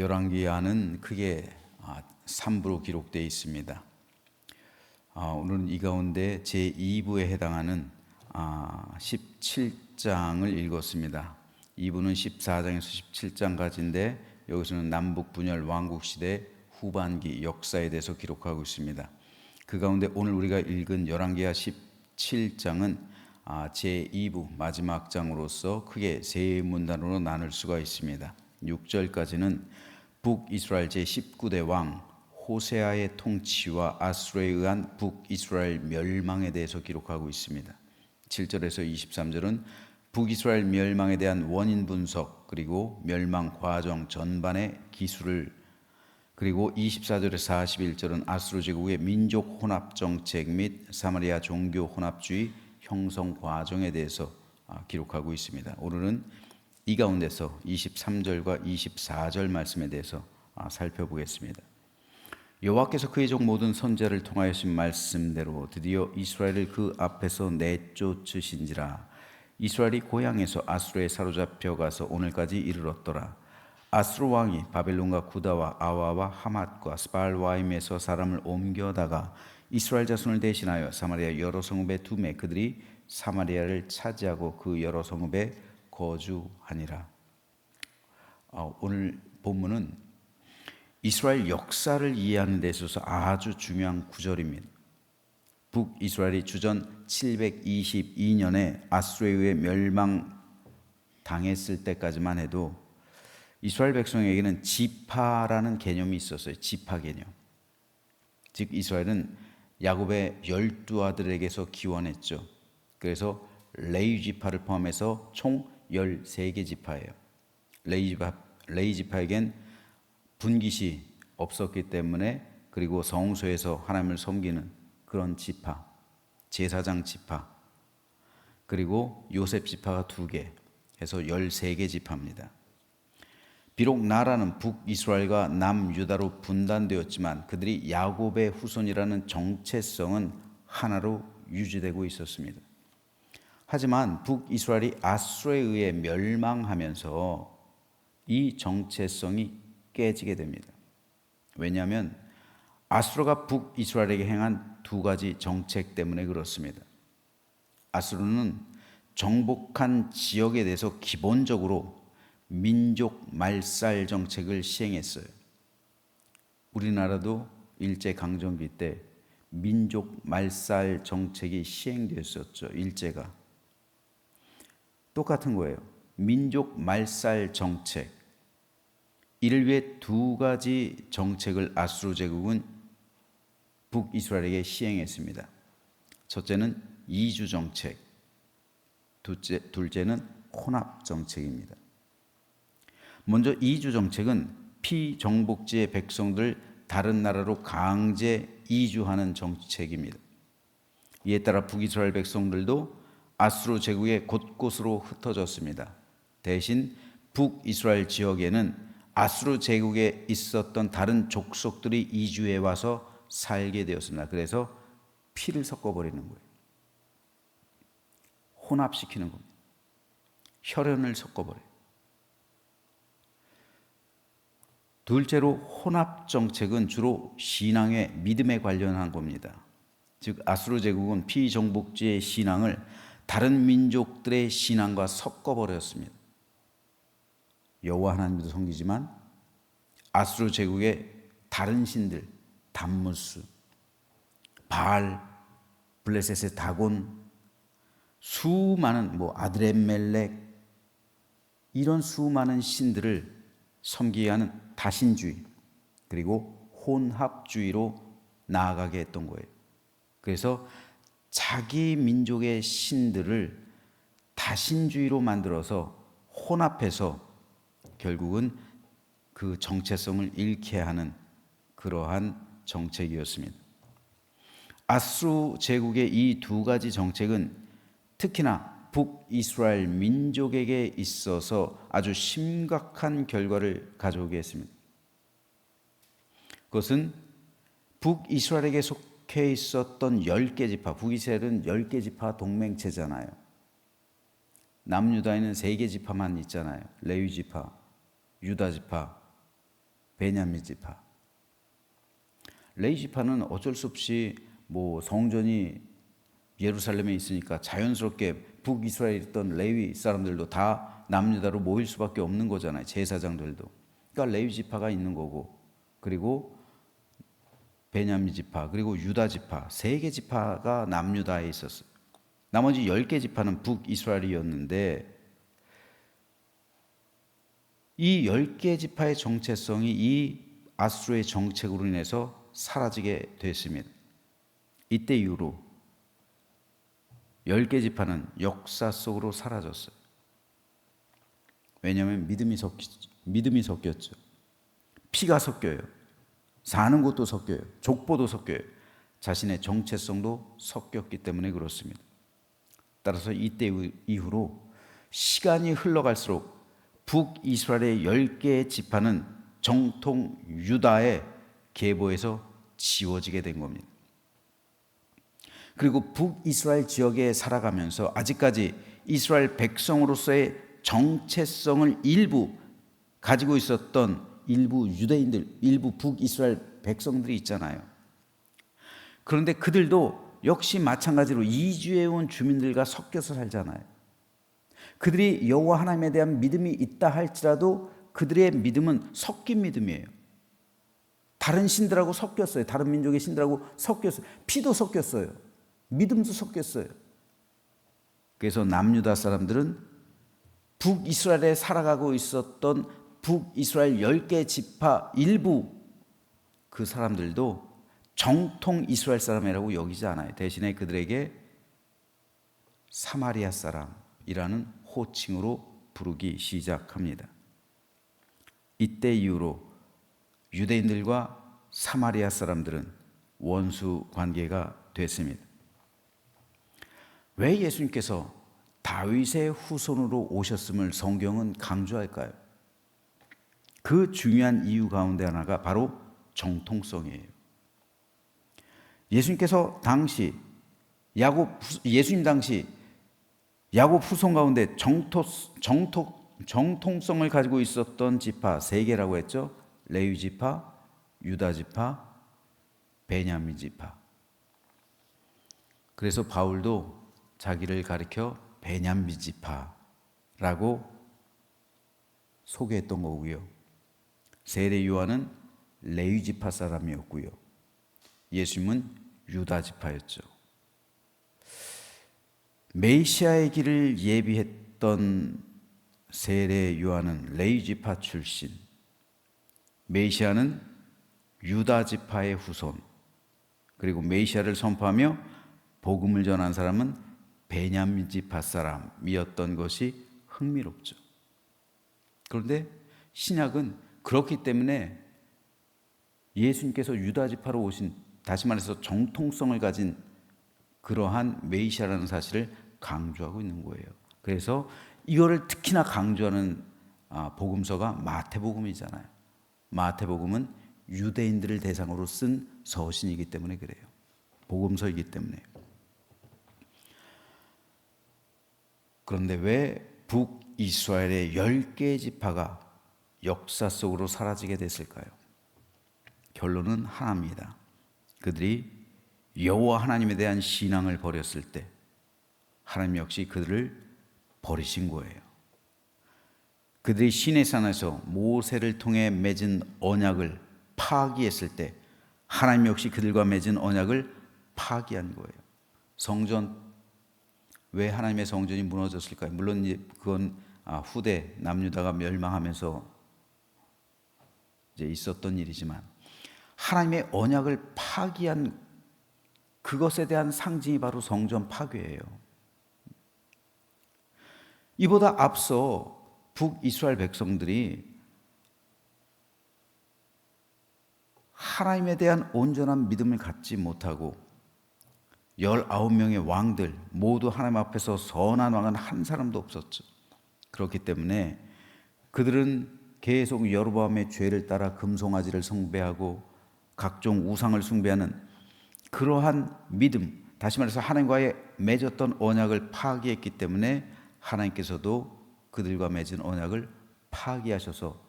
열왕기하는 크게 3부로 기록되어 있습니다. 아, 오늘은 이 가운데 제 2부에 해당하는 17장을 아, 읽었습니다. 2부는 14장에서 17장까지인데 여기서는 남북 분열 왕국 시대 후반기 역사에 대해서 기록하고 있습니다. 그 가운데 오늘 우리가 읽은 열왕기하 17장은 아, 제 2부 마지막 장으로서 크게 세 문단으로 나눌 수가 있습니다. 6절까지는 북이스라엘 제19대 왕 호세아의 통치와 아수르에 의한 북이스라엘 멸망에 대해서 기록하고 있습니다. 7절에서 23절은 북이스라엘 멸망에 대한 원인 분석 그리고 멸망 과정 전반의 기술을 그리고 24절에서 41절은 아수르 제국의 민족 혼합 정책 및 사마리아 종교 혼합주의 형성 과정에 대해서 아, 기록하고 있습니다. 오늘은 이 가운데서 23절과 24절 말씀에 대해서 아, 살펴보겠습니다. 여호와께서 그의 종 모든 선제를 통하여신 말씀대로 드디어 이스라엘을 그 앞에서 내쫓으신지라 이스라엘이 고향에서 아수르에 사로잡혀 가서 오늘까지 이르렀더라 아수르 왕이 바벨론과 구다와 아와와 하맛과 스발와임에서 사람을 옮겨다가 이스라엘 자손을 대신하여 사마리아 여러 성읍에 두매 그들이 사마리아를 차지하고 그 여러 성읍에 거주하니라. 아, 오늘 본문은 이스라엘 역사를 이해하는 데 있어서 아주 중요한 구절입니다. 북이스라엘이 주전 722년에 아수르에 멸망 당했을 때까지만 해도 이스라엘 백성에게는 지파라는 개념이 있었어요. 지파 개념. 즉 이스라엘은 야곱의 열두 아들에게서 기원했죠. 그래서 레위 지파를 포함해서 총 13개 지파예요. 레위 지파 레위 지파에겐 분깃이 없었기 때문에 그리고 성소에서 하나님을 섬기는 그런 지파, 제사장 지파, 그리고 요셉 지파가 두 개, 해서 13개 지파입니다. 비록 나라는 북이스라엘과 남유다로 분단되었지만 그들이 야곱의 후손이라는 정체성은 하나로 유지되고 있었습니다. 하지만 북이스라엘이 아수르에 의해 멸망하면서 이 정체성이 깨지게 됩니다. 왜냐하면 아수르가 북이스라엘에게 행한 두 가지 정책 때문에 그렇습니다. 아수르는 정복한 지역에 대해서 기본적으로 민족 말살 정책을 시행했어요. 우리나라도 일제 강점기 때 민족 말살 정책이 시행되었었죠. 일제가 똑같은 거예요. 민족 말살 정책. 이를 위해 두 가지 정책을 아수르 제국은 북이스라엘에게 시행했습니다. 첫째는 이주 정책, 둘째, 둘째는 혼합 정책입니다. 먼저 이주 정책은 피정복지의 백성들 다른 나라로 강제 이주하는 정책입니다. 이에 따라 북이스라엘 백성들도 아수르 제국의 곳곳으로 흩어졌습니다. 대신 북이스라엘 지역에는 아수르 제국에 있었던 다른 족속들이 이주해 와서 살게 되었습니다. 그래서 피를 섞어 버리는 거예요. 혼합시키는 겁니다. 혈연을 섞어 버려요. 둘째로 혼합 정책은 주로 신앙의 믿음에 관련한 겁니다. 즉 아수르 제국은 피정복지의 신앙을 다른 민족들의 신앙과 섞어 버렸습니다. 여호와 하나님도 섬기지만 아수르 제국의 다른 신들 담무스, 바알, 블레셋의 다곤, 수많은 뭐 아드레멜렉 이런 수많은 신들을 섬기게 하는 다신주의 그리고 혼합주의로 나아가게 했던 거예요. 그래서 자기 민족의 신들을 다신주의로 만들어서 혼합해서 결국은 그 정체성을 잃게 하는 그러한 정책이었습니다. 아수 제국의 이 두 가지 정책은 특히나 북이스라엘 민족에게 있어서 아주 심각한 결과를 가져오게 했습니다. 그것은 북이스라엘에게 속 해 있었던 10개 지파, 북이스라엘은 10개 지파 동맹체잖아요. 남유다에는 3개 지파만 있잖아요. 레위 지파, 유다 지파, 베냐민 지파. 레위 지파는 어쩔 수 없이 뭐 성전이 예루살렘에 있으니까 자연스럽게 북이스라엘에 있던 레위 사람들도 다 남유다로 모일 수밖에 없는 거잖아요. 제사장들도. 그러니까 레위 지파가 있는 거고 그리고 베냐민 지파 그리고 유다 지파 세 개 지파가 남유다에 있었어요. 나머지 열 개 지파는 북이스라엘이었는데 이 열 개 지파의 정체성이 이 아수르의 정책으로 인해서 사라지게 됐습니다. 이때 이후로 열 개 지파는 역사 속으로 사라졌어요. 왜냐하면 믿음이 섞 믿음이 섞였죠. 피가 섞여요. 사는 곳도 섞여요. 족보도 섞여요. 자신의 정체성도 섞였기 때문에 그렇습니다. 따라서 이때 이후로 시간이 흘러갈수록 북이스라엘의 10개의 지파는 정통 유다의 계보에서 지워지게 된 겁니다. 그리고 북이스라엘 지역에 살아가면서 아직까지 이스라엘 백성으로서의 정체성을 일부 가지고 있었던 일부 유대인들, 일부 북이스라엘 백성들이 있잖아요. 그런데 그들도 역시 마찬가지로 이주해 온 주민들과 섞여서 살잖아요. 그들이 여호와 하나님에 대한 믿음이 있다 할지라도 그들의 믿음은 섞인 믿음이에요. 다른 신들하고 섞였어요. 다른 민족의 신들하고 섞였어요. 피도 섞였어요. 믿음도 섞였어요. 그래서 남유다 사람들은 북이스라엘에 살아가고 있었던 북이스라엘 10개 지파 일부 그 사람들도 정통 이스라엘 사람이라고 여기지 않아요. 대신에 그들에게 사마리아 사람이라는 호칭으로 부르기 시작합니다. 이때 이후로 유대인들과 사마리아 사람들은 원수 관계가 됐습니다. 왜 예수님께서 다윗의 후손으로 오셨음을 성경은 강조할까요? 그 중요한 이유 가운데 하나가 바로 정통성이에요. 예수님께서 당시 야곱 예수님 당시 야곱 후손 가운데 정토 정토 정통성을 가지고 있었던 지파 세 개라고 했죠. 레위 지파, 유다 지파, 베냐민 지파. 그래서 바울도 자기를 가리켜 베냐민 지파라고 소개했던 거고요. 세례 요한은 레위 지파 사람이었고요. 예수님은 유다 지파였죠. 메시아의 길을 예비했던 세례 요한은 레위 지파 출신. 메시아는 유다 지파의 후손. 그리고 메시아를 선포하며 복음을 전한 사람은 베냐민 지파 사람이었던 것이 흥미롭죠. 그런데 신약은 그렇기 때문에 예수님께서 유다 지파로 오신 다시 말해서 정통성을 가진 그러한 메시아라는 사실을 강조하고 있는 거예요. 그래서 이거를 특히나 강조하는 아, 복음서가 마태복음이잖아요. 마태복음은 유대인들을 대상으로 쓴 서신이기 때문에 그래요. 복음서이기 때문에. 그런데 왜 북이스라엘의 10개의 지파가 역사 속으로 사라지게 됐을까요? 결론은 하나입니다. 그들이 여호와 하나님에 대한 신앙을 버렸을 때 하나님 역시 그들을 버리신 거예요. 그들이 신의 산에서 모세를 통해 맺은 언약을 파기했을 때 하나님 역시 그들과 맺은 언약을 파기한 거예요. 성전 왜 하나님의 성전이 무너졌을까요? 물론 그건 아, 후대 남유다가 멸망하면서 이제 있었던 일이지만 하나님의 언약을 파기한 그것에 대한 상징이 바로 성전 파괴예요. 이보다 앞서 북이스라엘 백성들이 하나님에 대한 온전한 믿음을 갖지 못하고 19명의 왕들 모두 하나님 앞에서 선한 왕은 한 사람도 없었죠. 그렇기 때문에 그들은 계속 여로보암의 죄를 따라 금송아지를 숭배하고 각종 우상을 숭배하는 그러한 믿음, 다시 말해서 하나님과의 맺었던 언약을 파기했기 때문에 하나님께서도 그들과 맺은 언약을 파기하셔서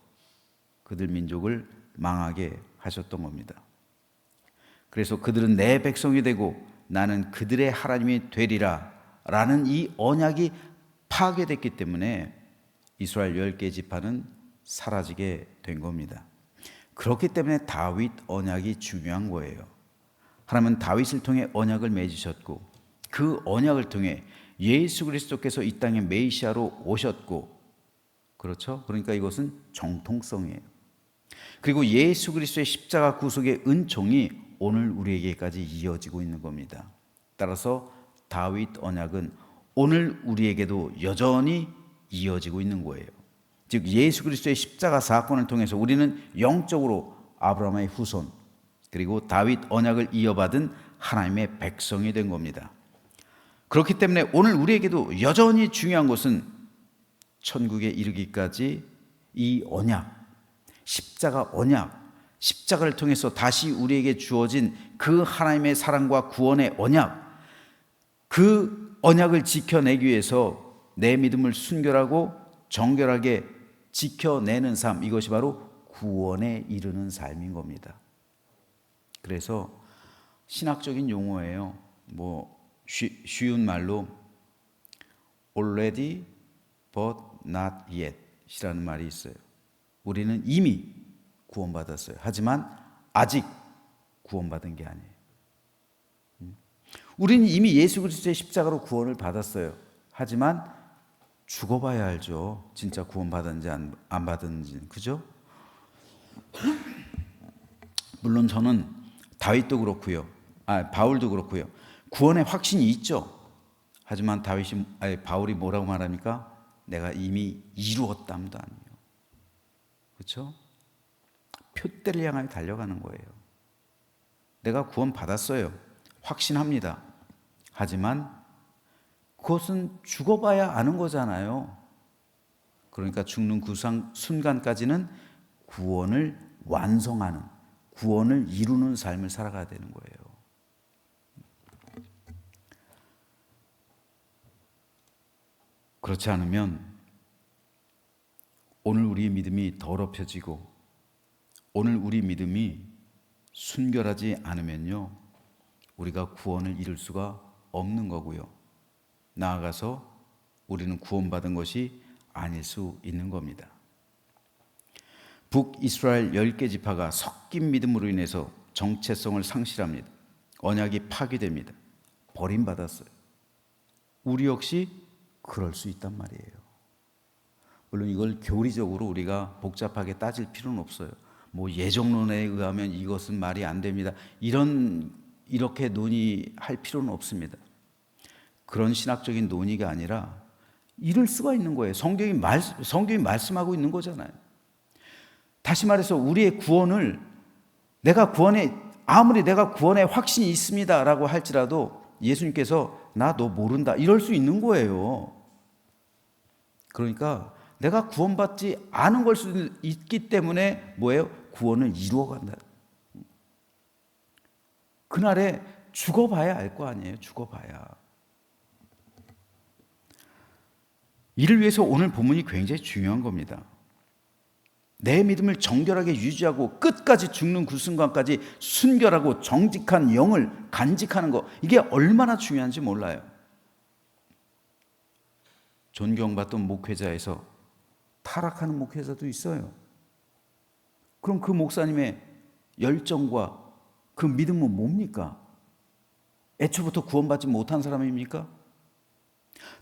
그들 민족을 망하게 하셨던 겁니다. 그래서 그들은 내 백성이 되고 나는 그들의 하나님이 되리라 라는 이 언약이 파괴됐기 때문에 이스라엘 열개 지파는 사라지게 된 겁니다. 그렇기 때문에 다윗 언약이 중요한 거예요. 하나님은 다윗을 통해 언약을 맺으셨고 그 언약을 통해 예수 그리스도께서 이 땅에 메시아로 오셨고 그렇죠? 그러니까 이것은 정통성이에요. 그리고 예수 그리스도의 십자가 구속의 은총이 오늘 우리에게까지 이어지고 있는 겁니다. 따라서 다윗 언약은 오늘 우리에게도 여전히 이어지고 있는 거예요. 즉 예수 그리스도의 십자가 사건을 통해서 우리는 영적으로 아브라함의 후손 그리고 다윗 언약을 이어받은 하나님의 백성이 된 겁니다. 그렇기 때문에 오늘 우리에게도 여전히 중요한 것은 천국에 이르기까지 이 언약, 십자가 언약, 십자가를 통해서 다시 우리에게 주어진 그 하나님의 사랑과 구원의 언약, 그 언약을 지켜내기 위해서 내 믿음을 순결하고 정결하게 지켜내는 삶, 이것이 바로 구원에 이르는 삶인 겁니다. 그래서 신학적인 용어예요. 뭐 쉬, 쉬운 말로 already but not yet 이라는 말이 있어요. 우리는 이미 구원받았어요. 하지만 아직 구원받은 게 아니에요. 음. 우리는 이미 예수 그리스도의 십자가로 구원을 받았어요. 하지만 죽어봐야 알죠. 진짜 구원받았는지 안, 안 받았는지. 그죠? 물론 저는 다윗도 그렇고요. 아, 바울도 그렇고요. 구원의 확신이 있죠. 하지만 다윗이 아니, 바울이 뭐라고 말합니까? 내가 이미 이루었담도 아니에요. 그렇죠? 표대를 향하여 달려가는 거예요. 내가 구원 받았어요. 확신합니다. 하지만 그것은 죽어봐야 아는 거잖아요. 그러니까 죽는 그 순간까지는 구원을 완성하는, 구원을 이루는 삶을 살아가야 되는 거예요. 그렇지 않으면 오늘 우리 믿음이 더럽혀지고 오늘 우리 믿음이 순결하지 않으면요. 우리가 구원을 이룰 수가 없는 거고요. 나아가서 우리는 구원받은 것이 아닐 수 있는 겁니다. 북이스라엘 10개 지파가 섞인 믿음으로 인해서 정체성을 상실합니다. 언약이 파괴됩니다. 버림받았어요. 우리 역시 그럴 수 있단 말이에요. 물론 이걸 교리적으로 우리가 복잡하게 따질 필요는 없어요. 뭐 예정론에 의하면 이것은 말이 안 됩니다. 이런 이렇게 논의할 필요는 없습니다. 그런 신학적인 논의가 아니라 이럴 수가 있는 거예요. 성경이 말 성경이 말씀하고 있는 거잖아요. 다시 말해서 우리의 구원을 내가 구원에 아무리 내가 구원에 확신이 있습니다라고 할지라도 예수님께서 나 너 모른다 이럴 수 있는 거예요. 그러니까 내가 구원받지 않은 걸 수도 있기 때문에 뭐예요? 구원을 이루어 간다. 그날에 죽어봐야 알 거 아니에요. 죽어봐야. 이를 위해서 오늘 본문이 굉장히 중요한 겁니다. 내 믿음을 정결하게 유지하고 끝까지 죽는 그 순간까지 순결하고 정직한 영을 간직하는 것 이게 얼마나 중요한지 몰라요. 존경받던 목회자에서 타락하는 목회자도 있어요. 그럼 그 목사님의 열정과 그 믿음은 뭡니까? 애초부터 구원받지 못한 사람입니까?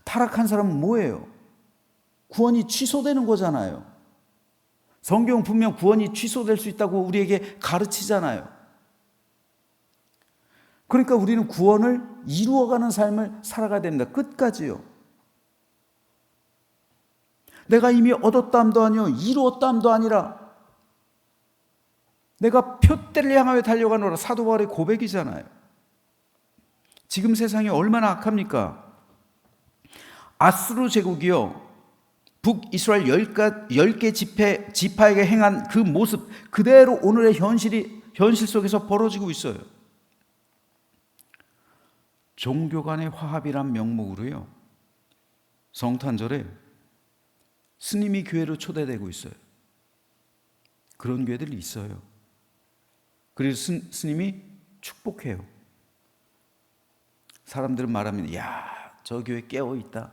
타락한 사람은 뭐예요? 구원이 취소되는 거잖아요. 성경은 분명 구원이 취소될 수 있다고 우리에게 가르치잖아요. 그러니까 우리는 구원을 이루어가는 삶을 살아가야 됩니다. 끝까지요. 내가 이미 얻었담도 아니요, 이루었담도 아니라 내가 표대를 향하여 달려가노라 사도 바울의 고백이잖아요. 지금 세상이 얼마나 악합니까? 아스루 제국이요. 북이스라엘 10개 지파, 지파에게 행한 그 모습 그대로 오늘의 현실이 현실 속에서 벌어지고 있어요. 종교 간의 화합이란 명목으로요. 성탄절에 스님이 교회로 초대되고 있어요. 그런 교회들이 있어요. 그래서 스, 스님이 축복해요. 사람들은 말하면 야, 저 교회 깨어 있다.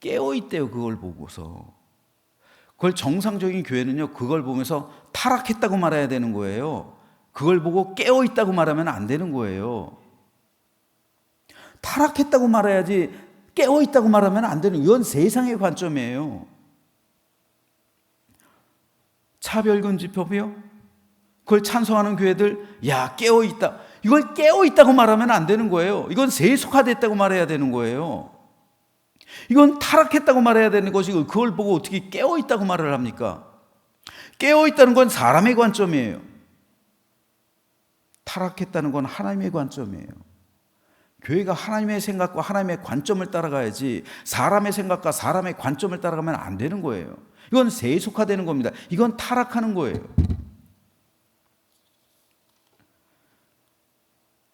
깨어 있대요. 그걸 보고서. 그걸 정상적인 교회는요. 그걸 보면서 타락했다고 말해야 되는 거예요. 그걸 보고 깨어 있다고 말하면 안 되는 거예요. 타락했다고 말해야지 깨어 있다고 말하면 안 되는 이건 세상의 관점이에요. 차별금지법이요? 그걸 찬성하는 교회들 야 깨어 있다. 이걸 깨어 있다고 말하면 안 되는 거예요. 이건 세속화됐다고 말해야 되는 거예요. 이건 타락했다고 말해야 되는 것이고 그걸 보고 어떻게 깨어 있다고 말을 합니까? 깨어 있다는 건 사람의 관점이에요. 타락했다는 건 하나님의 관점이에요. 교회가 하나님의 생각과 하나님의 관점을 따라가야지 사람의 생각과 사람의 관점을 따라가면 안 되는 거예요. 이건 세속화되는 겁니다. 이건 타락하는 거예요.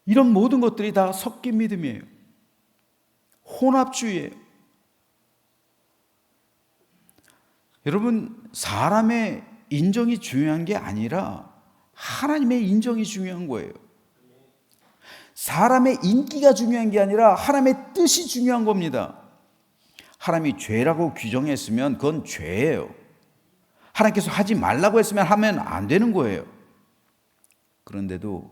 이런 모든 것들이 다 섞인 믿음이에요. 혼합주의예요. 여러분, 사람의 인정이 중요한 게 아니라 하나님의 인정이 중요한 거예요. 사람의 인기가 중요한 게 아니라 하나님의 뜻이 중요한 겁니다. 하나님이 죄라고 규정했으면 그건 죄예요. 하나님께서 하지 말라고 했으면 하면 안 되는 거예요. 그런데도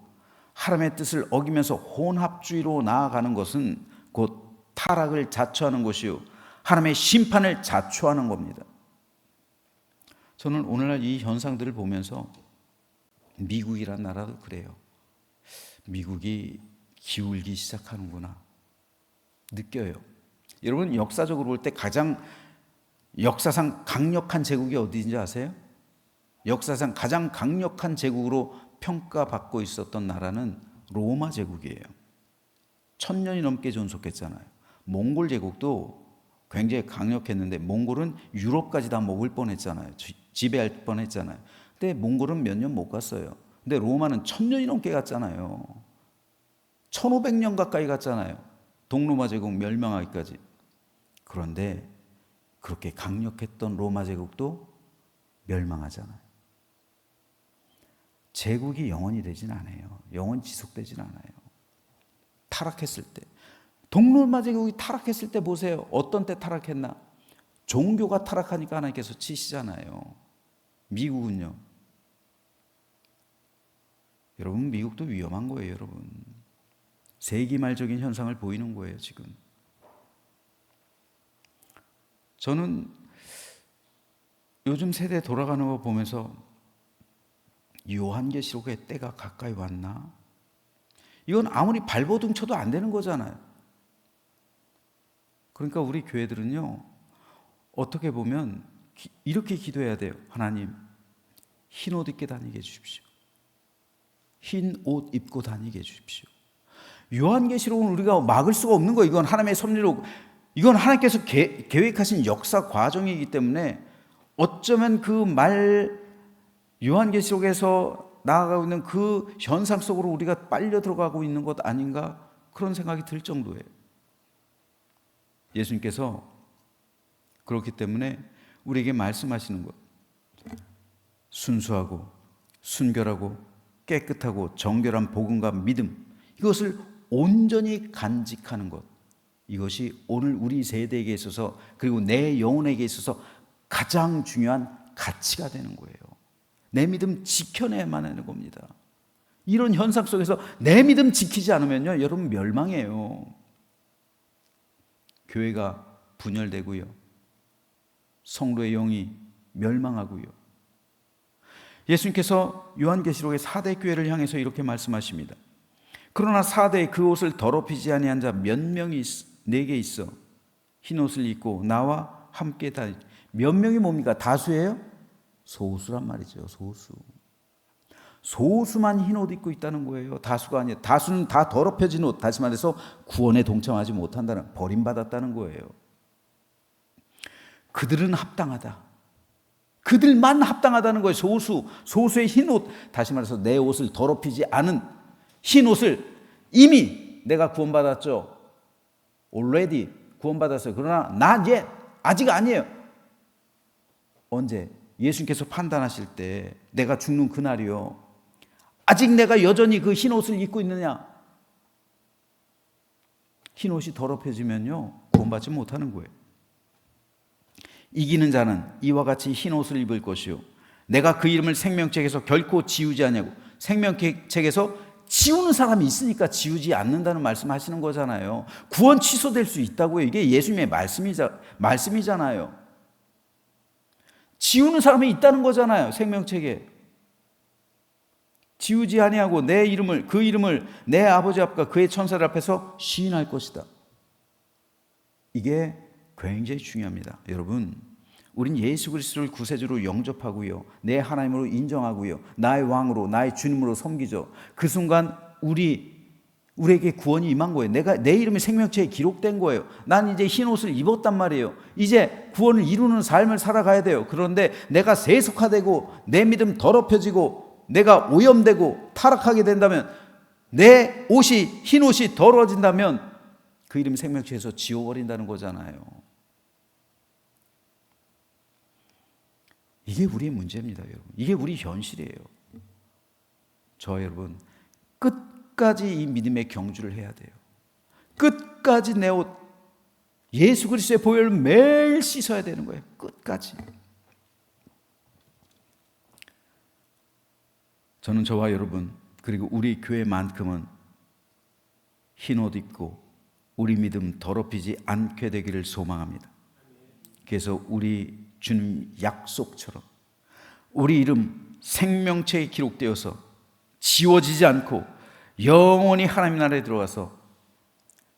하나님의 뜻을 어기면서 혼합주의로 나아가는 것은 곧 타락을 자초하는 것이요. 하나님의 심판을 자초하는 겁니다. 저는 오늘날 이 현상들을 보면서 미국이란 나라도 그래요. 미국이 기울기 시작하는구나. 느껴요. 여러분 역사적으로 볼 때 가장 역사상 강력한 제국이 어디인지 아세요? 역사상 가장 강력한 제국으로 평가받고 있었던 나라는 로마 제국이에요. 천 년이 넘게 존속했잖아요. 몽골 제국도 굉장히 강력했는데 몽골은 유럽까지 다 먹을 뻔했잖아요. 지배할 뻔했잖아요. 근데 몽골은 몇 년 못 갔어요. 근데 로마는 천 년이 넘게 갔잖아요. 1500년 가까이 갔잖아요. 동로마 제국 멸망하기까지. 그런데 그렇게 강력했던 로마 제국도 멸망하잖아요. 제국이 영원히 되진 않아요. 영원 지속되진 않아요. 타락했을 때. 동로마 제국이 타락했을 때 보세요. 어떤 때 타락했나? 종교가 타락하니까 하나님께서 치시잖아요. 미국은요. 여러분, 미국도 위험한 거예요, 여러분. 세기말적인 현상을 보이는 거예요, 지금. 저는 요즘 세대 돌아가는 거 보면서 요한계시록의 때가 가까이 왔나? 이건 아무리 발버둥 쳐도 안 되는 거잖아요. 그러니까 우리 교회들은요, 어떻게 보면 이렇게 기도해야 돼요. 하나님, 흰 옷 입게 다니게 해주십시오. 흰 옷 입고 다니게 해주십시오. 요한계시록은 우리가 막을 수가 없는 거예요. 이건 하나님의 섭리로, 이건 하나님께서 계, 계획하신 역사 과정이기 때문에 어쩌면 그 말, 요한계시록에서 나아가고 있는 그 현상 속으로 우리가 빨려 들어가고 있는 것 아닌가 그런 생각이 들 정도예요. 예수님께서 그렇기 때문에 우리에게 말씀하시는 것. 순수하고 순결하고 깨끗하고 정결한 복음과 믿음 이것을 온전히 간직하는 것. 이것이 오늘 우리 세대에게 있어서 그리고 내 영혼에게 있어서 가장 중요한 가치가 되는 거예요. 내 믿음 지켜내야만 하는 겁니다. 이런 현상 속에서 내 믿음 지키지 않으면요, 여러분 멸망해요. 교회가 분열되고요. 성도의 영이 멸망하고요. 예수님께서 요한계시록의 사대 교회를 향해서 이렇게 말씀하십니다. 그러나 사대에 그 옷을 더럽히지 아니한 자 몇 명이 내게 있어 흰 옷을 입고 나와 함께 다니. 몇 명이 뭡니까? 다수예요? 소수란 말이죠. 소수. 소수만 흰 옷 입고 있다는 거예요. 다수가 아니에요. 다수는 다 더럽혀진 옷. 다시 말해서 구원에 동참하지 못한다는 버림받았다는 거예요. 그들은 합당하다. 그들만 합당하다는 거예요. 소수. 소수의 흰 옷. 다시 말해서 내 옷을 더럽히지 않은 흰 옷을 이미 내가 구원받았죠. already 구원받았어요. 그러나 not yet. 아직 아니에요. 언제? 예수님께서 판단하실 때 내가 죽는 그날이요. 아직 내가 여전히 그 흰 옷을 입고 있느냐? 흰 옷이 더럽혀지면요, 구원받지 못하는 거예요. 이기는 자는 이와 같이 흰 옷을 입을 것이요. 내가 그 이름을 생명책에서 결코 지우지 않냐고. 생명책에서 지우는 사람이 있으니까 지우지 않는다는 말씀하시는 거잖아요. 구원 취소될 수 있다고요. 이게 예수님의 말씀이자, 말씀이잖아요. 지우는 사람이 있다는 거잖아요. 생명책에. 지우지 아니하고 내 이름을 그 이름을 내 아버지 앞과 그의 천사들 앞에서 시인할 것이다. 이게 굉장히 중요합니다. 여러분, 우린 예수 그리스도를 구세주로 영접하고요. 내 하나님으로 인정하고요. 나의 왕으로 나의 주님으로 섬기죠. 그 순간 우리 우리에게 구원이 임한 거예요. 내가 내 이름이 생명체에 기록된 거예요. 난 이제 흰 옷을 입었단 말이에요. 이제 구원을 이루는 삶을 살아가야 돼요. 그런데 내가 세속화되고 내 믿음 더럽혀지고 내가 오염되고 타락하게 된다면 내 옷이 흰 옷이 더러워진다면 그 이름 생명체에서 지워버린다는 거잖아요. 이게 우리의 문제입니다, 여러분. 이게 우리 현실이에요. 저 여러분 끝까지 이 믿음의 경주를 해야 돼요. 끝까지 내 옷 예수 그리스도의 보혈을 매일 씻어야 되는 거예요. 끝까지. 저는 저와 여러분 그리고 우리 교회만큼은 흰 옷 입고 우리 믿음 더럽히지 않게 되기를 소망합니다. 그래서 우리 주님 약속처럼 우리 이름 생명체에 기록되어서 지워지지 않고 영원히 하나님 나라에 들어가서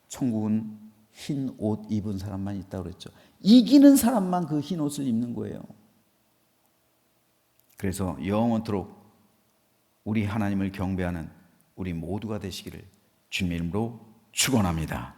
천국은 흰 옷 입은 사람만 있다고 그랬죠. 이기는 사람만 그 흰 옷을 입는 거예요. 그래서 영원토록 우리 하나님을 경배하는 우리 모두가 되시기를 주님 이름으로 축원합니다.